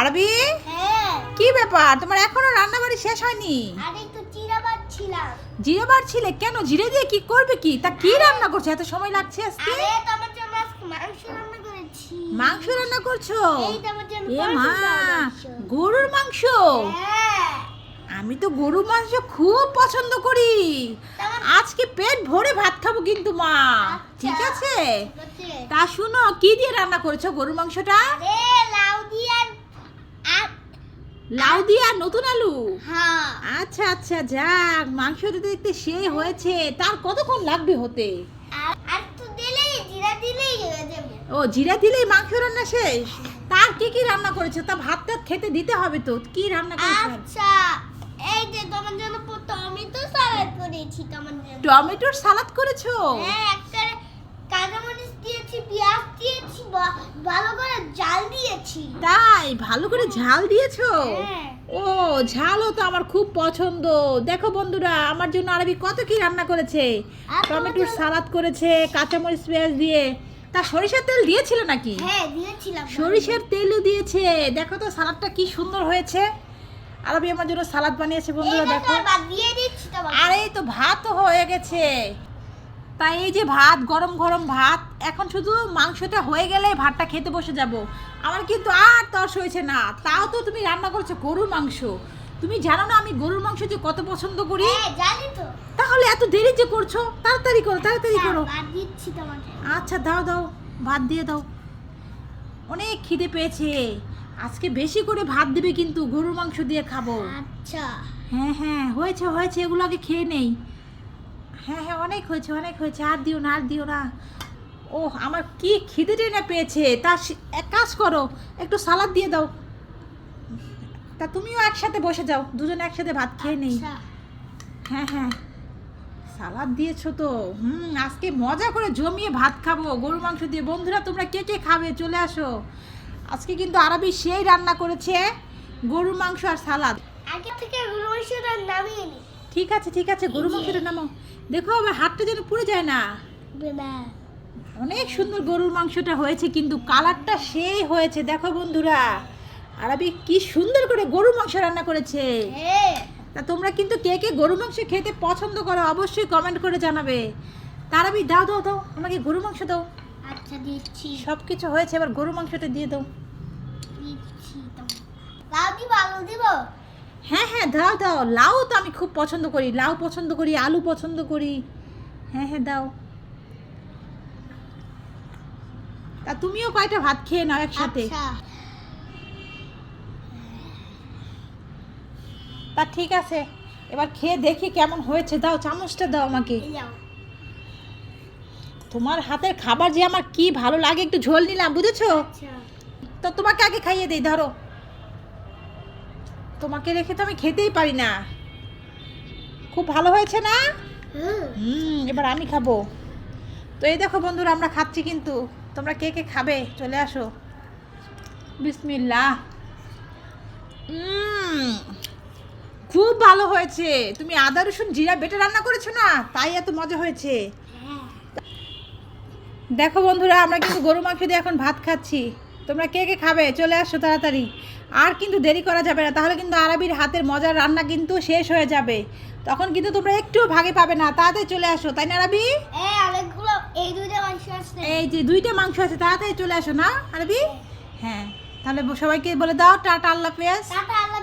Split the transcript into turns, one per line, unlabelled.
আরবি?
হ্যাঁ।
কি ব্যাপার? তোমার এখনও রান্না বাড়ি শেষ হয়নি?
আর একটু
জিরে কেন? জিরে দিয়ে কি করবে কি? তা কি রান্না করছ? এত সময় লাগছে আজকে?
আরে তোমার জন্য মাংস রান্না করেছি।
মাংস রান্না করছ?
এই তোমার জন্য
এ মা গরুর মাংস?
হ্যাঁ।
আমি তো গরুর মাংস খুব পছন্দ করি। আজকে পেট ভরে ভাত খাব কিন্তু মা।
আচ্ছা।
ঠিক আছে। তা শুনো কি দিয়ে রান্না করেছ গরুর মাংসটা?
আর লাউ দিয়ে আর
নতুন আলু?
হ্যাঁ।
আচ্ছা আচ্ছা যাক মাংস দিতে দেখতে সেই হয়েছে। তার কতক্ষণ লাগবে হতে?
আর তো দিলেই জিরা দিলেই হয়ে যাবে।
ও জিরা দিলেই মাংস রান্না শেষ? তার কি কি রান্না করেছ? তা ভাত টাত খেতে দিতে হবে তো। কি রান্না করেছ?
আচ্ছা এই যে তোমার জন্য টমেটো সালাদ করেছি তোমার জন্য।
টমেটোর সালাদ করেছ?
হ্যাঁ একটা কাঁচামরিচ দিয়েছি পেঁয়াজ ভালো করে জাল দিয়েছি।
তাই? ভালো করে ঝাল দিয়েছ?
হ্যাঁ।
ও ঝালও তো আমার খুব পছন্দ। দেখো বন্ধুরা আমার জন্য আরবি কত কি রান্না করেছে? টমেটোর সালাদ করেছে কাঁচামরিচ পেঁয়াজ দিয়ে। তা সরিষার তেল দিয়েছিল নাকি?
হ্যাঁ দিয়েছিলাম
সরিষার তেলও দিয়েছে। দেখো তো সালাদটা কি সুন্দর হয়েছে। আরবি আমার জন্য সালাদ বানিয়েছে বন্ধুরা দেখো।
আর
এই তো ভাতও হয়ে গেছে। তাই এই যে ভাত গরম গরম ভাত এখন শুধু মাংসটা হয়ে গেলে ভাতটা খেতে বসে যাব। আমার কিন্তু আর তর্স হয়েছে না। তাও তো তুমি রান্না করছ গরুর মাংস। তুমি জানো না আমি গরুর মাংস যে কত পছন্দ করি?
হ্যাঁ জানি তো।
তাহলে এত দেরি যে করছ? তাড়াতাড়ি করো তাড়াতাড়ি করো।
আচ্ছা, দিচ্ছি তোমাকে।
আচ্ছা দাও দাও ভাত দিয়ে দাও। অনেক খিদে পেয়েছে। আজকে বেশি করে ভাত দিবে কিন্তু গরুর মাংস দিয়ে খাব।
আচ্ছা।
হ্যাঁ হ্যাঁ হয়েছে হয়েছে এগুলো আগে খেয়ে নেই। হ্যাঁ হ্যাঁ অনেক হয়েছে অনেক হয়েছে। আর দিও না আর দিও না। ও আমার কি খিদে টেনে পেয়েছে। তা এক কাজ করো একটু সালাদ দিয়ে দাও। তা তুমিও একসাথে বসে যাও দুজন একসাথে ভাত খেয়ে নেই।
আচ্ছা।
হ্যাঁ হ্যাঁ। সালাদ দিয়েছ তো। হুম আজকে মজা করে জমিয়ে ভাত খাব গরু মাংস দিয়ে। বন্ধুরা তোমরা কে কে খাবে? চলে আসো। আজকে কিন্তু আরবি সেই রান্না করেছে গরুর মাংস আর সালাদ।
আগে থেকে গরু মাংসটা নামিয়ে নি।
ঠিক আছে ঠিক আছে গরু মাংসটা নামো দেখো আবার হাতটা যেন পুড়ে যায় না। অনেক সুন্দর গরুর মাংসটা হয়েছে কিন্তু কালারটা সেই হয়েছে। দেখো বন্ধুরা আরবি কি সুন্দর করে গরুর মাংস রান্না করেছে।
হ্যাঁ।
তা তোমরা কিন্তু কে কে গরু মাংস খেতে পছন্দ করো অবশ্যই কমেন্ট করে জানাবে। তার আমি দাও দাও দাও আমাকে গরু মাংস দাও।
আচ্ছা দিচ্ছি।
সব কিছু হয়েছে এবার গরু মাংসটা দিয়ে দাও।
দিচ্ছি লাউ দিব আলু দিব?
হ্যাঁ দাও দাও। লাউ তো আমি খুব পছন্দ করি। লাউ পছন্দ করি আলু পছন্দ করি। হ্যাঁ হ্যাঁ দাও। তা তুমিও কয়টা ভাত খেয়ে নাও একসাথে?
আচ্ছা।
তা ঠিক আছে। এবার খেয়ে দেখি কেমন হয়েছে। দাও চামচটা দাও আমাকে। তোমার হাতের খাবার যে আমার কি ভালো লাগে একটু ঝোল নিলাম বুঝেছ?
আচ্ছা।
তো তোমাকে আগে খাইয়ে দেই ধরো। তোমাকে রেখে তো আমি খেতেই পারি না। খুব ভালো হয়েছে না?
হুম।
এবার আমি খাব। তো এই দেখো বন্ধুরা আমরা খাচ্ছি কিন্তু। তোমরা কে কে খাবে? চলে আসো। বিসমিল্লাহ। উম, খুব ভালো হয়েছে। তুমি আদা রসুন জিরা বেটে রান্না করেছ না? তাই এত মজা হয়েছে।
হ্যাঁ।
দেখো বন্ধুরা আমরা কিন্তু গরু মাংস দিয়ে এখন ভাত খাচ্ছি। তোমরা কে কে খাবে? চলে আসো তাড়াতাড়ি। আর কিন্তু দেরি করা যাবে না তাহলে কিন্তু আরবির হাতের মজার রান্না কিন্তু শেষ হয়ে যাবে। তখন কিন্তু তোমরা একটুও ভাগে পাবে না তাড়াতাড়ি চলে আসো তাই না আরবি?
এই দুইটা মাংস আছে।
এই যে দুইটা মাংস আছে তাড়াতাড়ি চলে আসো না আরবি? হ্যাঁ। তাহলে সবাইকে বলে দাও টাটা আল্লাহ পেঁয়াজ
টাটা আল্লাহ